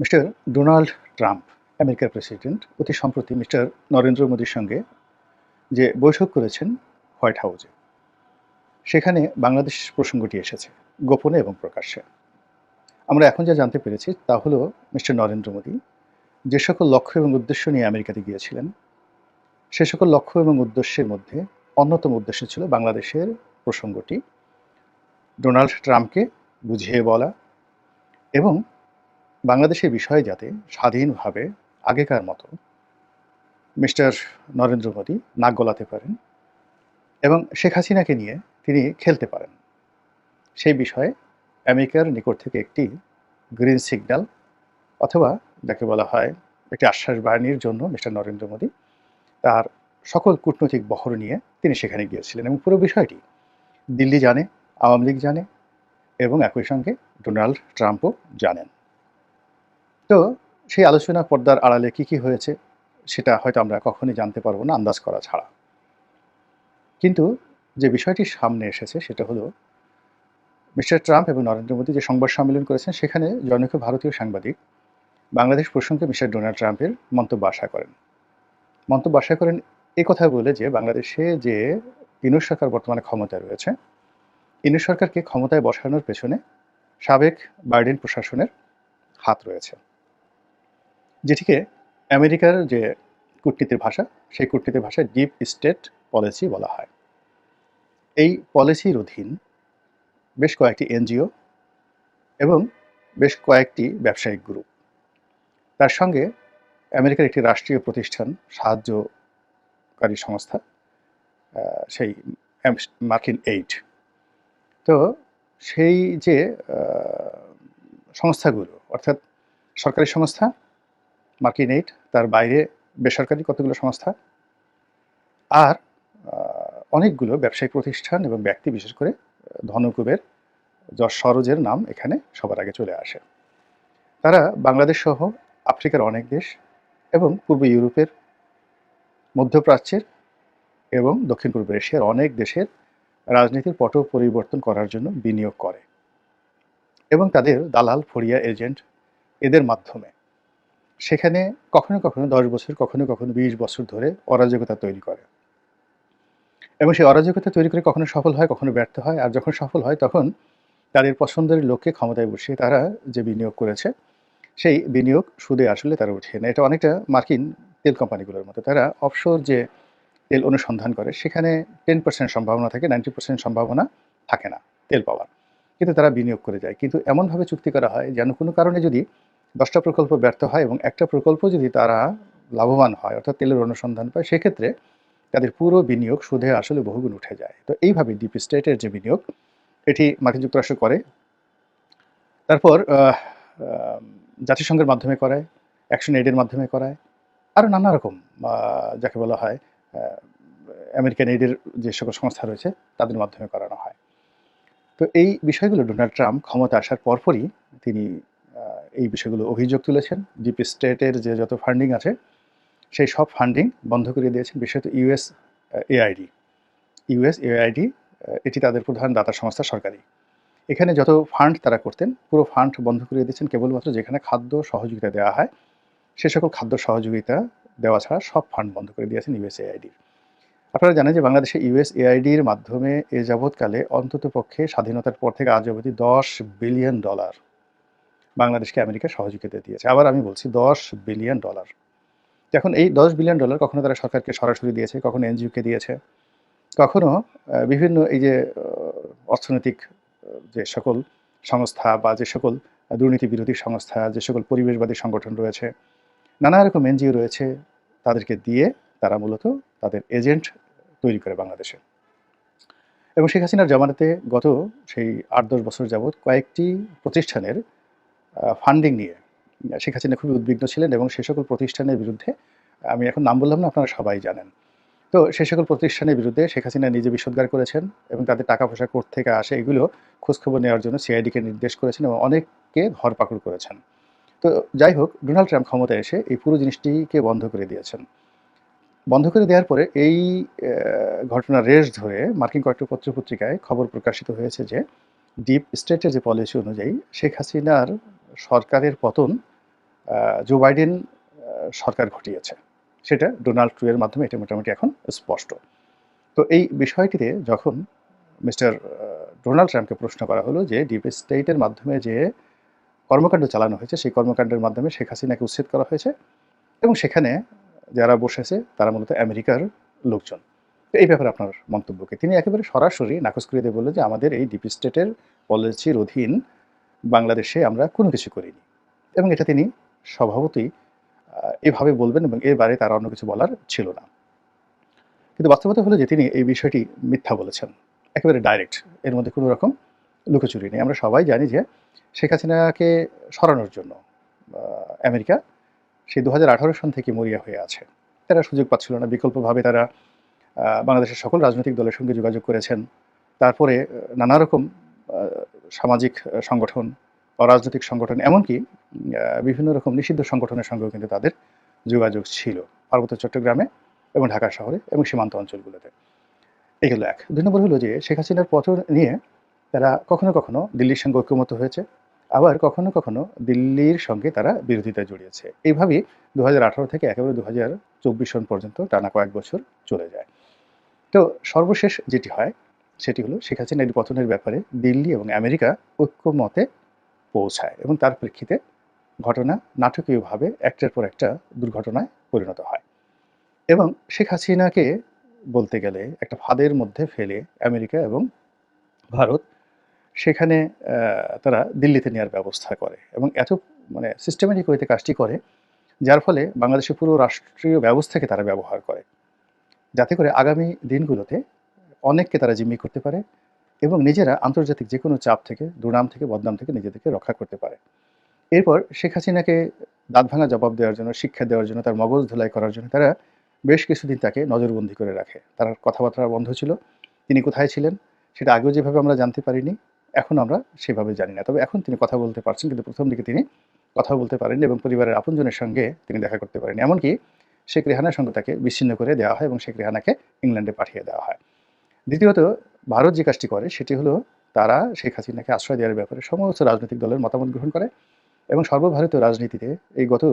Mister Donald Trump, আমেরিকার president, অতি সম্প্রতি মিস্টার নরেন্দ্র মোদীর সঙ্গে যে বৈঠক করেছেন হোয়াইট হাউসে। সেখানে বাংলাদেশ প্রসঙ্গটি এসেছে, গোপনে এবং প্রকাশ্যে। আমরা এখন যা জানতে পেরেছি তা হলো মিস্টার নরেন্দ্র মোদী যে সকল লক্ষ্য এবং উদ্দেশ্য নিয়ে আমেরিকাতে গিয়েছিলেন, সে সকল লক্ষ্য এবং উদ্দেশ্যের মধ্যে অন্যতম উদ্দেশ্য ছিল বাংলাদেশের প্রসঙ্গটি, ডোনাল্ড ট্রাম্পকে বুঝিয়ে বলা এবং বাংলাদেশের বিষয়ে যাতে স্বাধীনভাবে আগেকার মতো মিস্টার নরেন্দ্র মোদী নাক গলাতে পারেন এবং শেখ হাসিনাকে নিয়ে তিনি খেলতে পারেন। সেই বিষয়ে আমেরিকার নিকট থেকে একটি গ্রিন সিগন্যাল অথবা যাকে বলা হয় একটি আশ্বাস বাহিনীর জন্য মিস্টার নরেন্দ্র মোদী তার সকল কূটনৈতিক বহর নিয়ে তিনি সেখানে গিয়েছিলেন এবং পুরো বিষয়টি দিল্লি জানে, আওয়ামী লীগ জানে এবং একই সঙ্গে ডোনাল্ড ট্রাম্পও জানেন। তো সেই আলোচনা পর্দার আড়ালে কি কি হয়েছে, সেটা হয়তো আমরা কখনই জানতে পারব না, আন্দাজ করা ছাড়া। কিন্তু যে বিষয়টি সামনে এসেছে, সেটা হলো মিস্টার ট্রাম্প এবং নরেন্দ্র মোদী যে সংবাদ সম্মেলন করেছেন, সেখানে জনৈক ভারতীয় সাংবাদিক বাংলাদেশ প্রসঙ্গে মিস্টার ডোনাল্ড ট্রাম্পের মন্তব্য আশা করেন। মন্তব্য আশা করেন এই কথা বলে যে, বাংলাদেশে যে ইনুস সরকার বর্তমানে ক্ষমতায় রয়েছে, ইনুস সরকারকে ক্ষমতায় বসানোর পেছনে সাবেক বাইডেন প্রশাসনের হাত রয়েছে। যেটিকে আমেরিকার যে কূটনীতির ভাষা, সেই কূটনীতির ভাষায় ডিপ স্টেট পলিসি বলা হয়। এই পলিসির অধীন বেশ কয়েকটি এনজিও এবং বেশ কয়েকটি ব্যবসায়িক গ্রুপ। তার সঙ্গে আমেরিকার একটি রাষ্ট্রীয় প্রতিষ্ঠান, সাহায্যকারী সংস্থা সেই মার্কিন এইড। তো সেই যে সংস্থাগুলো, অর্থাৎ সরকারি সংস্থা মার্কিন এইড, তার বাইরে বেসরকারি কতগুলো সংস্থা, আর অনেকগুলো ব্যবসায়িক প্রতিষ্ঠান এবং ব্যক্তি, বিশেষ করে, ধনকুবের যশ সরোজের নাম এখানে সবার আগে চলে আসে। তারা বাংলাদেশ সহ আফ্রিকার অনেক দেশ এবং পূর্ব ইউরোপের মধ্যপ্রাচ্যের এবং দক্ষিণ পূর্ব এশিয়ার অনেক দেশের রাজনীতির পট পরিবর্তন করার জন্য বিনিয়োগ করে এবং তাদের দালাল, ফড়িয়া এজেন্ট এদের মাধ্যমে। সেখানে কখনো কখনো দশ বছর, কখনো কখনো বিশ বছর ধরে অরাজকতা তৈরি করে। এবং সেই অরাজকতা তৈরি করে কখনো সফল হয়, কখনো ব্যর্থ হয়। আর যখন সফল হয়, তখন তাদের পছন্দের লোককে ক্ষমতায় বসিয়ে তারা যে বিনিয়োগ করেছে, সেই বিনিয়োগ সুদে আসলে তারা উঠিয়ে না এটা অনেকটা মার্কিন তেল কোম্পানিগুলোর মতো। তারা অফশোর যে তেল অনুসন্ধান করে, সেখানে টেন পার্সেন্ট সম্ভাবনা থাকে, নাইনটি পার্সেন্ট সম্ভাবনা থাকে না, তেল পাওয়ার। কিন্তু তারা বিনিয়োগ করে যায়। কিন্তু এমনভাবে চুক্তি করা হয় যেন কোনো কারণে যদি দশটা প্রকল্প ব্যর্থ হয় এবং একটা প্রকল্প যদি তারা লাভবান হয়, অর্থাৎ তেলের অনুসন্ধান পায়, সেক্ষেত্রে তাদের পুরো বিনিয়োগ সুদে আসলে বহুগুণ উঠে যায়। তো এইভাবে ডিপ স্টেটের যে বিনিয়োগ, এটি মার্কিন যুক্তরাষ্ট্র করে। তারপর জাতিসংঘের মাধ্যমে করায় অ্যাকশন এইডের মাধ্যমে করায়, আরও নানা রকম যাকে বলা হয় আমেরিকান এইডের যে সকল সংস্থা রয়েছে, তাদের মাধ্যমে করানো হয়। তো এই বিষয়গুলো ডোনাল্ড ট্রাম্প ক্ষমতা আসার পরপরই তিনি এই বিষয়গুলো অভিযোগ তুলেছেন। ডিপ স্টেটের যে যত ফান্ডিং আছে, সেই সব ফান্ডিং বন্ধ করে দিয়েছেন। বিশেষত ইউএস এআইডি ইউএস এআইডি এটি তাদের প্রধান দাতা সংস্থা সরকারি। এখানে যত ফান্ড তারা করতেন, পুরো ফান্ড বন্ধ করে দিয়েছেন কেবলমাত্র যেখানে খাদ্য সহযোগিতা দেওয়া হয়, সে সকল খাদ্য সহযোগিতা দেওয়া ছাড়া সব ফান্ড বন্ধ করে দিয়েছেন ইউএসএআইডি আপনারা জানেন যে বাংলাদেশে ইউএসএআইডির মাধ্যমে এ যাবৎকালে অন্তত পক্ষে স্বাধীনতার পর থেকে আজ অবধি দশ বিলিয়ন ডলার বাংলাদেশকে আমেরিকা সহযোগিতা দিয়েছে। আবার আমি বলছি দশ বিলিয়ন ডলার। এখন এই দশ বিলিয়ন ডলার কখনো তারা সরকারকে সরাসরি দিয়েছে, কখনো এনজিওকে দিয়েছে, কখনো বিভিন্ন এই যে অর্থনৈতিক যে সকল সংস্থা বা যে সকল দুর্নীতি বিরোধী সংস্থা, যে সকল পরিবেশবাদী সংগঠন রয়েছে, নানা রকম এনজিও রয়েছে, তাদেরকে দিয়ে তারা মূলত তাদের এজেন্ট তৈরি করে বাংলাদেশে। এবং শেখ হাসিনার জামানাতে গত সেই আট দশ বছর যাবৎ কয়েকটি প্রতিষ্ঠানের ফান্ডিং নিয়ে। শেখ হাসিনা খুবই উদ্বিগ্ন ছিলেন এবং সে সকল প্রতিষ্ঠানের বিরুদ্ধে, আমি এখন নাম বললাম না, আপনারা সবাই জানেন। তো সে সকল প্রতিষ্ঠানের বিরুদ্ধে শেখ হাসিনা নিজে বিষোদ্গার করেছেন এবং তাদের টাকা পয়সা কোর্ট থেকে আসে, এগুলো খোঁজখবর নেওয়ার জন্য সিআইডিকে নির্দেশ করেছেন এবং অনেককে ধরপাকড় করেছেন। তো যাই হোক, ডোনাল্ড ট্রাম্প ক্ষমতায় এসে এই পুরো জিনিসটিকে বন্ধ করে দিয়েছেন। বন্ধ করে দেওয়ার পরে এই ঘটনার রেশ ধরে মার্কিন কয়েকটি পত্রপত্রিকায় খবর প্রকাশিত হয়েছে যে, ডিপ স্টেটের যে পলিসি অনুযায়ী শেখ হাসিনার সরকারের পতন জো বাইডেন সরকার ঘটিয়েছে। সেটা ডোনাল্ড ট্রু এর মাধ্যমে এটা মোটামুটি এখন স্পষ্ট। তো এই বিষয়টিতে যখন মিস্টার ডোনাল্ড ট্রাম্পকে প্রশ্ন করা হলো যে ডিপ স্টেটের মাধ্যমে যে কর্মকাণ্ড চালানো হয়েছে, সেই কর্মকাণ্ডের মাধ্যমে শেখ হাসিনাকে উচ্ছেদ করা হয়েছে এবং সেখানে যারা বসেছে তারা মূলত আমেরিকার লোকজন। তো এই ব্যাপারে আপনার মন্তব্যকে তিনি একেবারে সরাসরি নাকচ করে দিয়ে বললেন যে আমাদের এই ডিপ স্টেটের পলিসির অধীন বাংলাদেশে আমরা কোনো কিছু করিনি। এবং এটা তিনি স্বভাবতই এভাবে বলবেন এবং এর বারে তার অন্য কিছু বলার ছিল না। কিন্তু বাস্তবতা হলো যে তিনি এই বিষয়টি মিথ্যা বলেছেন। একেবারে ডাইরেক্ট এর মধ্যে কোনো রকম লুকোচুরি নেই। আমরা সবাই জানি যে শেখ হাসিনাকে সরানোর জন্য আমেরিকা সেই দু হাজার সন থেকে মরিয়া হয়ে আছে। তারা সুযোগ পাচ্ছিল না, বিকল্পভাবে তারা বাংলাদেশের সকল রাজনৈতিক দলের সঙ্গে যোগাযোগ করেছেন। তারপরে নানা রকম সামাজিক সংগঠন, অরাজনৈতিক সংগঠন, এমনকি বিভিন্ন রকম নিষিদ্ধ সংগঠনের সঙ্গেও কিন্তু তাদের যোগাযোগ ছিল। পার্বত্য চট্টগ্রামে এবং ঢাকা শহরে এবং সীমান্ত অঞ্চলগুলোতে। এগুলো এক। দুই নম্বর হলো যে, শেখ হাসিনার পতন নিয়ে তারা কখনো কখনো দিল্লির সঙ্গে ঐক্যমত হয়েছে, আবার কখনো কখনো দিল্লির সঙ্গে তারা বিরোধিতায় জড়িয়েছে। এইভাবেই দু হাজার আঠারো থেকে একেবারে দু হাজার চব্বিশ সন পর্যন্ত টানা কয়েক বছর চলে যায়। তো সর্বশেষ যেটি হয় সেটি হলো শেখ হাসিনার পতনের ব্যাপারে দিল্লি এবং আমেরিকা ঐক্যমতে পৌঁছায় এবং তার প্রেক্ষিতে ঘটনা নাটকীয়ভাবে একটার পর একটা দুর্ঘটনায় পরিণত হয়। এবং শেখ হাসিনাকে বলতে গেলে একটা ফাঁদের মধ্যে ফেলে আমেরিকা এবং ভারত সেখানে তারা দিল্লিতে নেওয়ার ব্যবস্থা করে এবং এত মানে সিস্টেমেটিক ওয়েতে কাজটি করে, যার ফলে বাংলাদেশের পুরো রাষ্ট্রীয় ব্যবস্থাকে তারা ব্যবহার করে। যাতে করে আগামী দিনগুলোতে অনেককে তারা জিম্মি করতে পারে এবং নিজেরা আন্তর্জাতিক যে কোনো চাপ থেকে, দুর্নাম থেকে, বদনাম থেকে নিজেদেরকে রক্ষা করতে পারে। এরপর শেখ হাসিনাকে দাঁত ভাঙা জবাব দেওয়ার জন্য, শিক্ষা দেওয়ার জন্য, তার মগজ ধুলাই করার জন্য তারা বেশ কিছুদিন তাকে নজরবন্দি করে রাখে। তার কথাবার্তা বন্ধ ছিল। তিনি কোথায় ছিলেন সেটা আগেও যেভাবে আমরা জানতে পারিনি, এখন আমরা সেভাবে জানি না। তবে এখন তিনি কথা বলতে পারছেন, কিন্তু প্রথম দিকে তিনি কথা বলতে পারেননি এবং পরিবারের আপনজনের সঙ্গে তিনি দেখা করতে পারেন এমনকি শেখ রেহানার সঙ্গে তাকে বিচ্ছিন্ন করে দেওয়া হয় এবং শেখ রেহানাকে ইংল্যান্ডে পাঠিয়ে দেওয়া হয়। দ্বিতীয়ত, ভারত যে কাজটি করে, সেটি হলো তারা শেখ হাসিনাকে আশ্রয় দেওয়ার ব্যাপারে সমস্ত রাজনৈতিক দলের মতামত গ্রহণ করে এবং সর্বভারতীয় রাজনীতিতে এই গত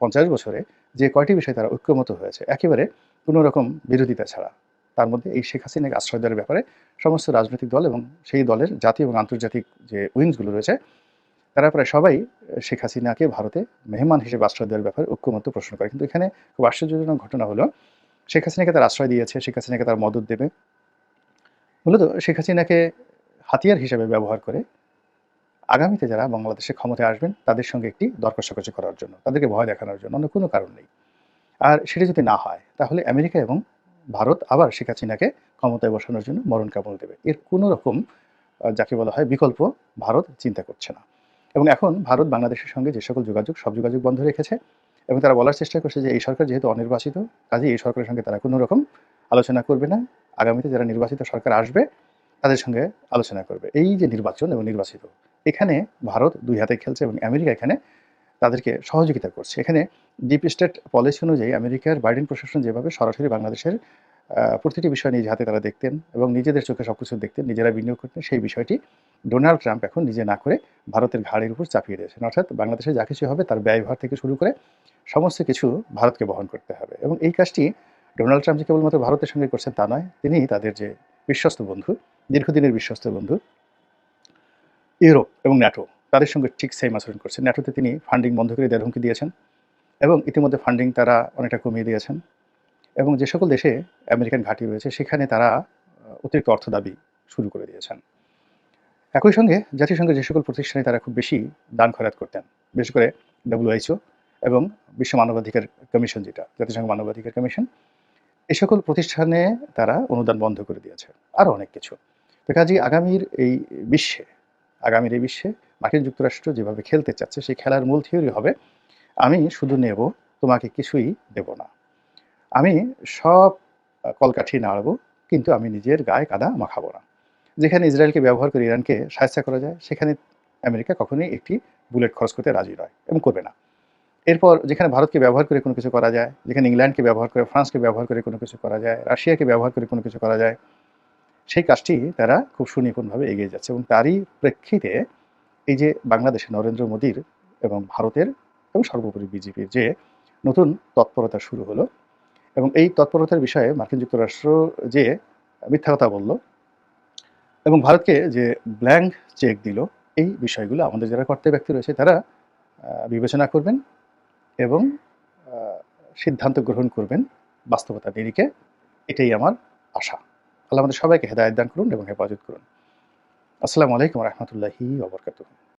পঞ্চাশ বছরে যে কয়টি বিষয়ে তারা ঐক্যমত হয়েছে, একেবারে কোনো রকম বিরোধিতা ছাড়া। তার মধ্যে এই শেখ হাসিনাকে আশ্রয় দেওয়ার ব্যাপারে সমস্ত রাজনৈতিক দল এবং সেই দলের জাতীয় এবং আন্তর্জাতিক যে উইংসগুলো রয়েছে, তারা প্রায় সবাই শেখ হাসিনাকে ভারতে মেহমান হিসেবে আশ্রয় দেওয়ার ব্যাপারে ঐক্যমত্য প্রশ্ন করে। কিন্তু এখানে খুব আশ্চর্যজনক ঘটনা হলো শেখ হাসিনাকে তার আশ্রয় দিয়েছে, শেখ হাসিনাকে তার মদত দেবে। মূলত শেখ হাসিনাকে হাতিয়ার হিসেবে ব্যবহার করে আগামীতে যারা বাংলাদেশে ক্ষমতায় আসবেন, তাদের সঙ্গে একটি দর কষাকষি করার জন্য, তাদেরকে ভয় দেখানোর জন্য, অন্য কোনো কারণ নেই। আর সেটা যদি না হয়, তাহলে আমেরিকা এবং ভারত আবার শেখ হাসিনাকে ক্ষমতায় বসানোর জন্য মরণ কামড় দেবে। এর কোনো রকম যাকে বলা হয় বিকল্প ভারত চিন্তা করছে না। এবং এখন ভারত বাংলাদেশের সঙ্গে যে সকল যোগাযোগ, সব যোগাযোগ বন্ধ রেখেছে এবং তারা বলার চেষ্টা করছে যে এই সরকার যেহেতু অনির্বাচিত কাজে এই সরকারের সঙ্গে তারা কোনো রকম আলোচনা করবে না। আগামীতে যারা নির্বাচিত সরকার আসবে, তাদের সঙ্গে আলোচনা করবে। এই যে নির্বাচন এবং নির্বাচিত, এখানে ভারত দুই হাতে খেলছে এবং আমেরিকা এখানে তাদেরকে সহযোগিতা করছে। এখানে ডিপ স্টেট পলিসি অনুযায়ী আমেরিকার বাইডেন প্রশাসন যেভাবে সরাসরি বাংলাদেশের প্রতিটি বিষয় নিজ হাতে তারা দেখতেন এবং নিজেদের চোখে সব কিছু দেখতেন, নিজেরা বিনিয়োগ করতেন, সেই বিষয়টি ডোনাল্ড ট্রাম্প এখন নিজে না করে ভারতের ঘাড়ের উপর চাপিয়ে দিয়েছেন। অর্থাৎ বাংলাদেশে যা কিছু হবে তার ব্যয়ভার থেকে শুরু করে সমস্ত কিছু ভারতকে বহন করতে হবে। এবং এই কাজটি ডোনাল্ড ট্রাম্প যে কেবলমাত্র ভারতের সঙ্গে করছেন তা নয়, তিনি তাদের যে বিশ্বস্ত বন্ধু, দীর্ঘদিনের বিশ্বস্ত বন্ধু, ইউরোপ এবং ন্যাটো, তাদের সঙ্গে ঠিক সেম আচরণ করছেন। ন্যাটোতে তিনি ফান্ডিং বন্ধ করে দেওয়ার হুমকি দিয়েছেন এবং ইতিমধ্যে ফান্ডিং তারা অনেকটা কমিয়ে দিয়েছেন। এবং যে সকল দেশে আমেরিকান ঘাঁটি রয়েছে, সেখানে তারা, অতিরিক্ত অর্থ দাবি শুরু করে দিয়েছেন। একই সঙ্গে জাতিসংঘের যে সকল প্রতিষ্ঠানে তারা খুব বেশি দান খয়রাত করতেন, বিশেষ করে ডব্লিউএইচও এবং বিশ্ব মানবাধিকার কমিশন যেটা, জাতিসংঘ মানবাধিকার কমিশন এই সকল প্রতিষ্ঠানে তারা অনুদান বন্ধ করে দিয়েছে আরও অনেক কিছু। তো কাজে আগামীর এই বিশ্বে, আগামীর এই বিশ্বে মার্কিন যুক্তরাষ্ট্র যেভাবে খেলতে চাচ্ছে, সেই খেলার মূল থিওরি হবে, আমি শুধু নেব, তোমাকে কিছুই দেব না। আমি সব কলকাঠি নাড়ব, কিন্তু আমি নিজের গায়ে কাদা মাখাবো না। যেখানে ইসরায়েলকে ব্যবহার করে ইরানকে সাহায্য করা যায়, সেখানে আমেরিকা কখনোই একটি বুলেট খরচ করতে রাজি নয় এবং করবে না। এরপর যেখানে ভারতকে ব্যবহার করে কোনো কিছু করা যায়, যেখানে ইংল্যান্ডকে ব্যবহার করে, ফ্রান্সকে ব্যবহার করে কোনো কিছু করা যায়, রাশিয়াকে ব্যবহার করে কোনো কিছু করা যায়, সেই কাজটি তারা খুব সুনিপুণভাবে এগিয়ে যাচ্ছে এবং তারই প্রেক্ষিতে এই যে বাংলাদেশে নরেন্দ্র মোদীর এবং ভারতের এবং সর্বোপরি বিজেপির যে নতুন তৎপরতা শুরু হলো এবং এই তৎপরতার বিষয়ে মার্কিন যুক্তরাষ্ট্র যে মিথ্যা কথা বলল এবং ভারতকে যে ব্ল্যাঙ্ক চেক দিল, এই বিষয়গুলো আমাদের যারা কর্তা ব্যক্তি রয়েছে, তারা বিবেচনা করবেন এবং সিদ্ধান্ত গ্রহণ করবেন বাস্তবতা নিরিখে। এটাই আমার আশা। আল্লাহ আমাদের সবাইকে হেদায়ত দান করুন এবং হেফাজত করুন। আসসালামু আলাইকুম রহমতুল্লাহি ওবরকাতুহ